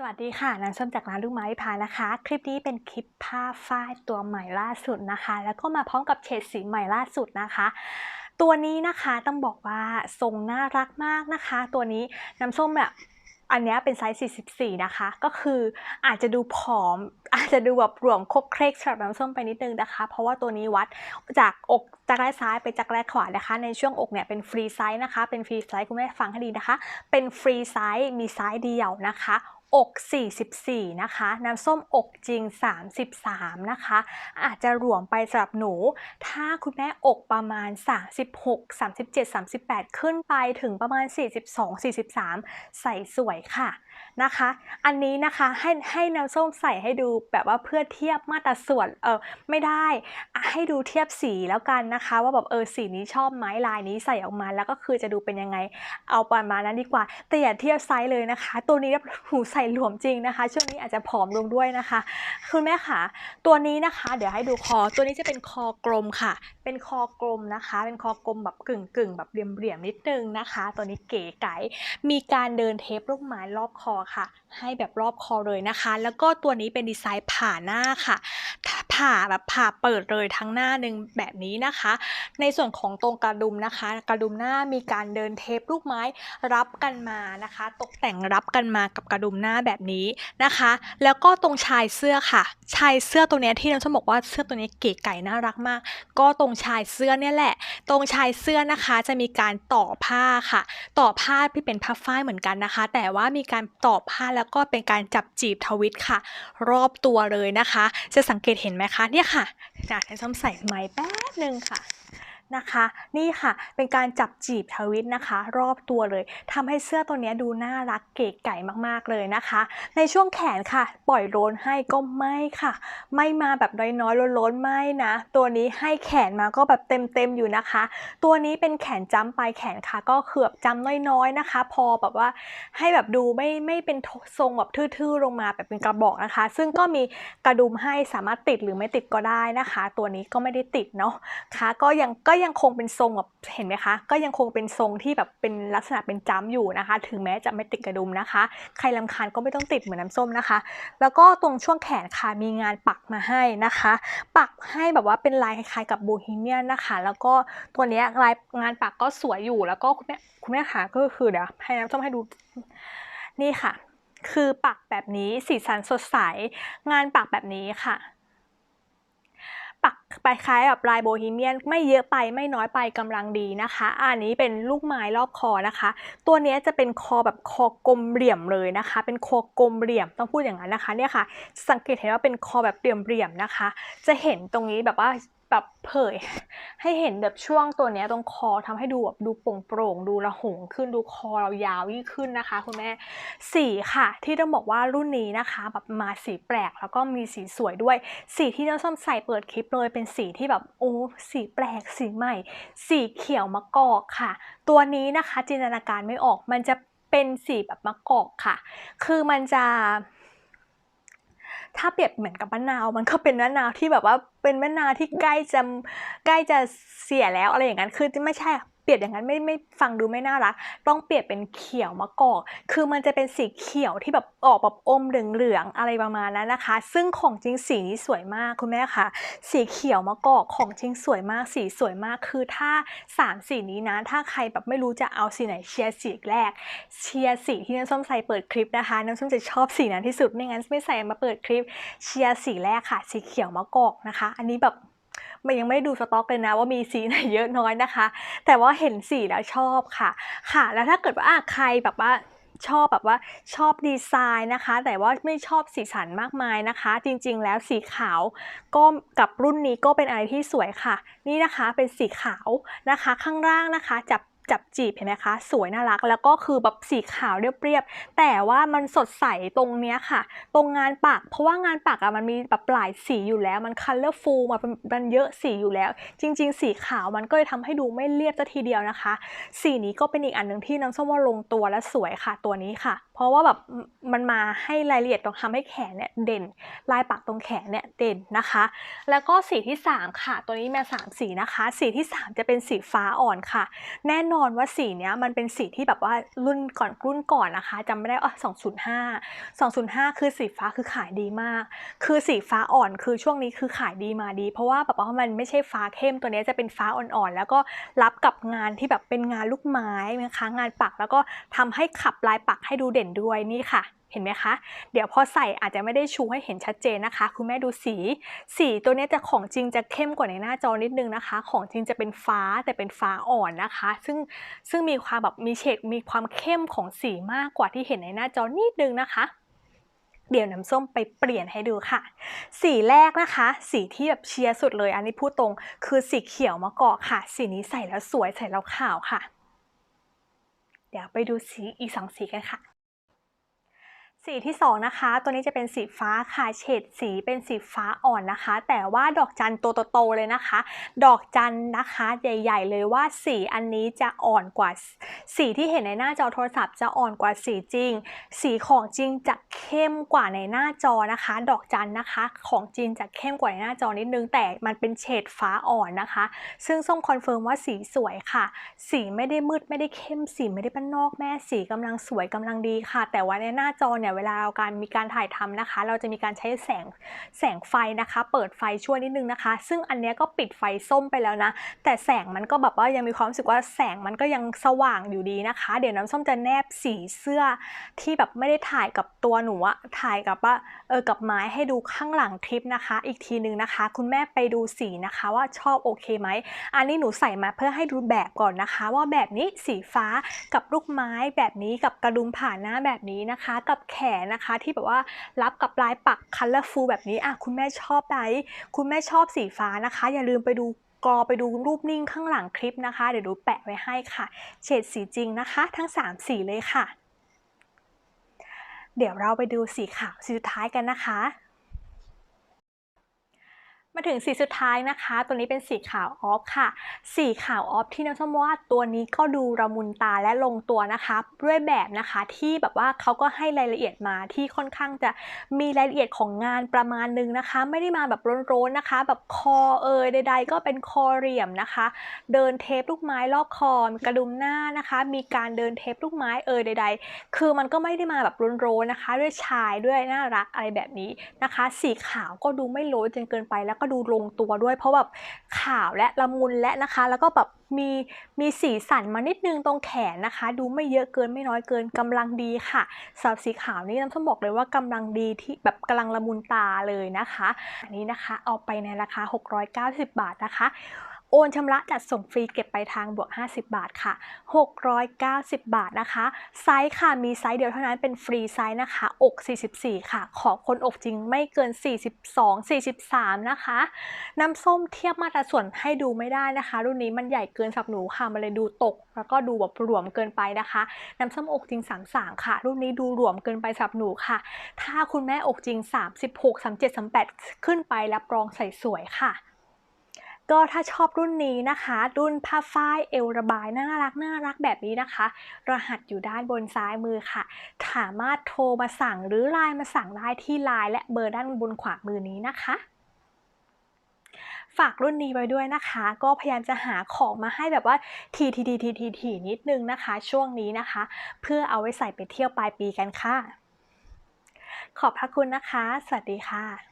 สวัสดีค่ะน้ำส้มจากร้านลูกไม้พานะคะ คลิปนี้เป็นคลิปผ้าฝ้ายตัวใหม่ล่าสุดนะคะ แล้วก็มาพร้อมกับเฉดสีใหม่ล่าสุดนะคะ ตัวนี้นะคะต้องบอกว่าทรงน่ารักมากนะคะ ตัวนี้น้ำส้มแบบอันนี้เป็นไซส์ 44 นะคะ ก็คืออาจจะดูผอม อาจจะดูแบบหลวมโคกเครกสำหรับน้ำส้มไปนิดนึงนะคะ เพราะว่าตัวนี้วัดจากอกจากแร้ซ้ายไปจากแร้ขวานะคะ ในช่วงอกเนี่ยเป็นฟรีไซส์นะคะ เป็นฟรีไซส์คุณแม่ฟังให้ดีนะคะ เป็นฟรีไซส์มีไซส์เดียวนะคะ อก 44 นะคะ น้ำส้มอกจริง 33 นะคะ อาจจะหลวมไปสำหรับหนู ถ้าคุณแม่อกประมาณ 36 37 38 ขึ้นไปถึงประมาณ 42 43 ใส่สวยค่ะ นะคะ อันนี้นะคะให้ให้น้ำส้มใส่ให้ดูแบบว่าเพื่อเทียบมาตราส่วนเออไม่ได้ให้ดูเทียบสีแล้วกันนะคะ ว่าแบบเออสีนี้ชอบไหมลายนี้ใส่ออกมาแล้วก็คือจะดูเป็นยังไงเอาประมาณนั้นดีกว่า แต่อย่าเทียบไซส์เลยนะคะ ตัวนี้หูใส่หลวมจริงนะคะ ช่วงนี้อาจจะผอมลงด้วยนะคะคุณแม่ค่ะตัวนี้นะคะ เดี๋ยวให้ดูคอตัวนี้จะเป็นคอกลมค่ะ เป็นคอกลมนะคะ เป็นคอกลมแบบกึ่งกึ่งแบบเหลี่ยมนิดนึงนะคะ ตัวนี้เก๋ไก๋มีการเดินเทปลูกไม้รอบคอค่ะ ให้แบบรอบคอเลยนะคะ แล้วก็ตัวนี้เป็นดีไซน์ผ่าหน้าค่ะ ผ่าแบบผ่าเปิดเลยทั้งหน้าหนึ่งแบบนี้นะคะ ในส่วนของตรงกระดุมนะคะ กระดุมหน้ามีการเดินเทปลูกไม้รับกันมานะคะ ตกแต่งรับกันมากับกระดุมหน้าแบบนี้นะคะ แล้วก็ตรงชายเสื้อค่ะ ชายเสื้อตัวนี้ที่เราจะบอกว่าเสื้อตัวนี้เก๋ไก่น่ารักมาก ก็ตรงชายเสื้อเนี่ยแหละ ตรงชายเสื้อนะคะจะมีการต่อผ้าค่ะ ต่อผ้าที่เป็นผ้าฝ้ายเหมือนกันนะคะ แต่ว่ามีการตอบผ้าแล้วก็เป็นการจับจีบทวิตค่ะ รอบตัวเลยนะคะ จะสังเกตเห็นไหมคะเนี่ยค่ะอยากให้ส้มใส่ไม้แป๊บหนึ่งค่ะ นะคะ นี่ค่ะเป็นการจับจีบทวิตนะคะ รอบตัวเลยทำให้เสื้อตัวนี้ดูน่ารักเก๋ไก่มากๆเลยนะคะ ในช่วงแขนค่ะ ปล่อยโลนให้ก็ไม่ค่ะ ไม่มาแบบน้อยๆโล้นๆไม่นะ ตัวนี้ให้แขนมาก็แบบเต็มๆอยู่นะคะ ตัวนี้เป็นแขนจ้ำปลายแขนค่ะ ก็เขือบจ้ำน้อยๆนะคะ พอแบบว่าให้แบบดูไม่ไม่เป็นทรงแบบทื่อๆลงมาแบบเป็นกระบอกนะคะ ซึ่งก็มีกระดุมให้สามารถติดหรือไม่ติดก็ได้นะคะ ตัวนี้ก็ไม่ได้ติดเนาะค่ะก็ยังก็ยังคงเป็นทรงแบบเห็นไหมคะ ก็ยังคงเป็นทรงที่แบบเป็นลักษณะเป็นจ้ำอยู่นะคะ ถึงแม้จะไม่ติดกระดุมนะคะ ใครลำคาญก็ไม่ต้องติดเหมือนน้ำส้มนะคะ แล้วก็ตรงช่วงแขนค่ะมีงานปักมาให้นะคะ ปักให้แบบว่าเป็นลายคล้ายๆกับโบฮีเมียนนะคะ แล้วก็ตัวนี้ลายงานปักก็สวยอยู่แล้วก็คุณแม่คุณแม่ค่ะก็คือเดี๋ยวให้น้ำส้มให้ดูนี่ค่ะ คือปักแบบนี้สีสันสดใสงานปักแบบนี้ค่ะ ปักไปคล้ายแบบลายโบฮีเมียน ไม่เยอะไปไม่น้อยไปกำลังดีนะคะ อันนี้เป็นลูกไม้รอบคอนะคะ ตัวนี้จะเป็นคอแบบคอกลมเหลี่ยมเลยนะคะ เป็นคอกลมเหลี่ยมต้องพูดอย่างนั้นนะคะเนี่ยค่ะ สังเกตเห็นว่าเป็นคอแบบเหลี่ยมๆนะคะ จะเห็นตรงนี้แบบว่า แบบเผย ให้เห็นแบบช่วงตัวเนี้ยตรงคอทำให้ดูแบบดูโปร่งๆดูระหงขึ้นดูคอเรายาวยิ่งขึ้นนะคะคุณแม่สีค่ะ ที่ต้องบอกว่ารุ่นนี้นะคะแบบมาสีแปลกแล้วก็มีสีสวยด้วย สีที่น้องส้มใส่เปิดคลิปเลยเป็นสีที่แบบโอ้สีแปลกสีใหม่ สีเขียวมะกอกค่ะ ตัวนี้นะคะจินตนาการไม่ออกมันจะเป็นสีแบบมะกอกค่ะ คือมันจะ ถ้าเปรียบเหมือนกับมะนาว มันก็เป็นมะนาวที่แบบว่าเป็นมะนาวที่ใกล้จะใกล้จะเสียแล้วอะไรอย่างนั้นคือไม่ใช่ เปรียบอย่างนั้นไม่ไม่ฟังดูไม่น่ารัก ต้องเปรียบเป็นเขียวมะกอก คือมันจะเป็นสีเขียวที่แบบออกแบบอมเหลืองๆอะไรประมาณนั้นนะคะ ซึ่งของจริงสีนี้สวยมากคุณแม่ค่ะสีเขียวมะกอกของจริงสวยมากสีสวยมากคือถ้าสามสีนี้นะ ถ้าใครแบบไม่รู้จะเอาสีไหนเชียร์สีแรก เชียร์สีที่น้ำส้มใส่เปิดคลิปนะคะ น้ำส้มจะชอบสีนั้นที่สุดไม่งั้นไม่ใส่มาเปิดคลิป เชียร์สีแรกค่ะ สีเขียวมะกอกนะคะ อันนี้แบบ มันยังไม่ดูสต็อกเลยนะว่ามีสีไหนเยอะน้อยนะคะ แต่ว่าเห็นสีแล้วชอบค่ะ ค่ะ แล้วถ้าเกิดว่าใครแบบว่าชอบแบบว่าชอบดีไซน์นะคะ แต่ว่าไม่ชอบสีสันมากมายนะคะ จริงๆ แล้วสีขาวก็กับรุ่นนี้ก็เป็นอะไรที่สวยค่ะ นี่นะคะเป็นสีขาวนะคะ ข้างล่างนะคะ จับ จับจีบเห็นไหมคะ สวยน่ารักแล้วก็คือแบบสีขาวเรียบๆแต่ว่ามันสดใสตรงเนี้ยค่ะ ตรงงานปากเพราะว่างานปากอะมันมีแบบหลายสีอยู่แล้ว มันคัลเลอร์ฟูมามันมันเยอะสีอยู่แล้ว จริง ๆ สีขาวมันก็เลยทำให้ดูไม่เรียบซะทีเดียวนะคะ สีนี้ก็เป็นอีกอันหนึ่งที่น้ำส้มว่าลงตัวและสวยค่ะตัวนี้ค่ะ เพราะว่าแบบมันมาให้รายละเอียดตรงทำให้แขนเนี่ยเด่น ลายปักตรงแขนเนี่ยเด่นนะคะ แล้วก็สีที่ 3 ค่ะ ตัวนี้มีสามสีนะคะ สีที่ 3 จะเป็นสีฟ้าอ่อนค่ะ แน่นอนว่าสีเนี้ยมันเป็นสีที่แบบว่ารุ่นก่อนรุ่นก่อนนะคะจำไม่ได้อ๋อ205 205 คือสีฟ้าคือขายดีมาก คือสีฟ้าอ่อนคือช่วงนี้คือขายดีมาดี เพราะว่าแบบว่ามันไม่ใช่ฟ้าเข้มตัวนี้จะเป็นฟ้าอ่อนๆ แล้วก็รับกับงานที่แบบเป็นงานลูกไม้นะคะงานปักแล้วก็ทำให้ขับลายปักให้ดูเด่นด้วยนี่ค่ะ เห็นไหมคะ เดี๋ยวพอใส่อาจจะไม่ได้ชูให้เห็นชัดเจนนะคะ คุณแม่ดูสี สีตัวนี้จะของจริงจะเข้มกว่าในหน้าจอนิดนึงนะคะ ของจริงจะเป็นฟ้าแต่เป็นฟ้าอ่อนนะคะ ซึ่งซึ่งมีความแบบมีเฉดมีความเข้มของสีมากกว่าที่เห็นในหน้าจอนิดนึงนะคะเดี๋ยวน้ำส้มไปเปลี่ยนให้ดูค่ะ สีแรกนะคะ สีที่แบบเชียร์สุดเลย อันนี้พูดตรงคือสีเขียวมะกอกค่ะ สีนี้ใส่แล้วสวยใส่แล้วขาวค่ะ เดี๋ยวไปดูสีอีกสองสีกันค่ะ สีที่สองนะคะ ตัวนี้จะเป็นสีฟ้าค่ะเฉดสีเป็นสีฟ้าอ่อนนะคะ แต่ว่าดอกจันตัวโตๆเลยนะคะ ดอกจันนะคะใหญ่ ๆ เลยว่าสีอันนี้จะอ่อนกว่าสีที่เห็นในหน้าจอโทรศัพท์จะอ่อนกว่าสีจริง สีของจริงจะเข้มกว่าในหน้าจอนะคะ ดอกจันนะคะ ของจริงจะเข้มกว่าในหน้าจอนิดนึง แต่มันเป็นเฉดฟ้าอ่อนนะคะ ซึ่งส้มคอนเฟิร์มว่าสีสวยค่ะ สีไม่ได้มืดไม่ได้เข้มสีไม่ได้บ้านนอกแม่สีกำลังสวยกำลังดีค่ะ แต่ว่าในหน้าจอเนี่ยเวลาเราการมีการถ่ายทำนะคะ เราจะมีการใช้แสงแสงไฟนะคะ เปิดไฟช่วยนิดนึงนะคะ ซึ่งอันเนี้ยก็ปิดไฟส้มไปแล้วนะ แต่แสงมันก็แบบว่ายังมีความรู้สึกว่าแสงมันก็ยังสว่างอยู่ดีนะคะ เดี๋ยวน้ำส้มจะแนบสีเสื้อที่แบบไม่ได้ถ่ายกับตัวหนูอะถ่ายกับว่าเออกับไม้ให้ดูข้างหลังคลิปนะคะ อีกทีนึงนะคะ คุณแม่ไปดูสีนะคะว่าชอบโอเคไหมอันนี้หนูใส่มาเพื่อให้ดูแบบก่อนนะคะ ว่าแบบนี้สีฟ้ากับลูกไม้แบบนี้กับกระดุมผ่านหน้าแบบนี้นะคะ กับแขนนะคะ ที่แบบว่ารับกับลายปักคัลเลอร์ฟูแบบนี้อะคุณแม่ชอบไหมคุณแม่ชอบสีฟ้านะคะ อย่าลืมไปดูกรอไปดูรูปนิ่งข้างหลังคลิปนะคะ เดี๋ยวดูแปะไว้ให้ค่ะ เฉดสีจริงนะคะ ทั้ง 3 สีเลยค่ะ เดี๋ยวเราไปดูสีขาวสีสุดท้ายกันนะคะ มาถึงสีสุดท้ายนะคะ ตัวนี้เป็นสีขาวออฟค่ะ สีขาวออฟที่น้ำส้มว่าตัวนี้ก็ดูระมุนตาและลงตัวนะคะด้วยแบบนะคะที่แบบว่าเขาก็ให้รายละเอียดมาที่ค่อนข้างจะมีรายละเอียดของงานประมาณนึงนะคะ ไม่ได้มาแบบร้อนๆนะคะ แบบคอเอยใด ๆ ก็เป็นคอเหลี่ยมนะคะ เดินเทปลูกไม้รอบคอกระดุมหน้านะคะ มีการเดินเทปลูกไม้เอยใด ๆ คือมันก็ไม่ได้มาแบบร้อนๆนะคะ ด้วยชายด้วยน่ารักอะไรแบบนี้นะคะ สีขาวก็ดูไม่โรยจนเกินไปแล้วก็ดูลงตัวด้วย เพราะแบบขาวและละมุนและนะคะ แล้วก็แบบมีมีสีสันมานิดนึงตรงแขนนะคะ ดูไม่เยอะเกินไม่น้อยเกินกำลังดีค่ะสำหรับสีขาวนี่น้ำส้มบอกเลยว่ากำลังดีที่แบบกำลังละมุนตาเลยนะคะ อันนี้นะคะเอาไปในราคา 690 บาทนะคะ โอนชำระจัดส่งฟรีเก็บไปลายทางบวก 50 บาทค่ะ 690 บาทนะคะ ไซส์ค่ะมีไซส์เดียวเท่านั้นเป็นฟรีไซส์นะคะ อก 44 ค่ะ ขอคนอกจริงไม่เกิน 42 43 นะคะ น้ำส้มเทียบมาตรส่วนให้ดูไม่ได้นะคะ รุ่นนี้มันใหญ่เกินสับหนูค่ะ มันเลยดูตก แล้วก็ดูแบบหลวมเกินไปนะคะ น้ำส้มอกจริง 33 ค่ะ รุ่นนี้ดูหลวมเกินไปสับหนูค่ะ ถ้าคุณแม่อกจริง 36 37 38 ขึ้นไปรับรองใส่สวยค่ะ ก็ถ้าชอบรุ่นนี้นะคะ รุ่นผ้าฝ้ายเอวระบายน่ารักน่ารักแบบนี้นะคะ รหัสอยู่ด้านบนซ้ายมือค่ะ สามารถโทรมาสั่งหรือไลน์มาสั่งได้ที่ไลน์และเบอร์ด้านบนขวามือนี้นะคะฝากรุ่นนี้ไว้ด้วยนะคะ ก็พยายามจะหาของมาให้แบบว่าทีทีทีทีทีทีนิดนึงนะคะ ช่วงนี้นะคะ เพื่อเอาไว้ใส่ไปเที่ยวปลายปีกันค่ะ ขอบพระคุณนะคะ สวัสดีค่ะ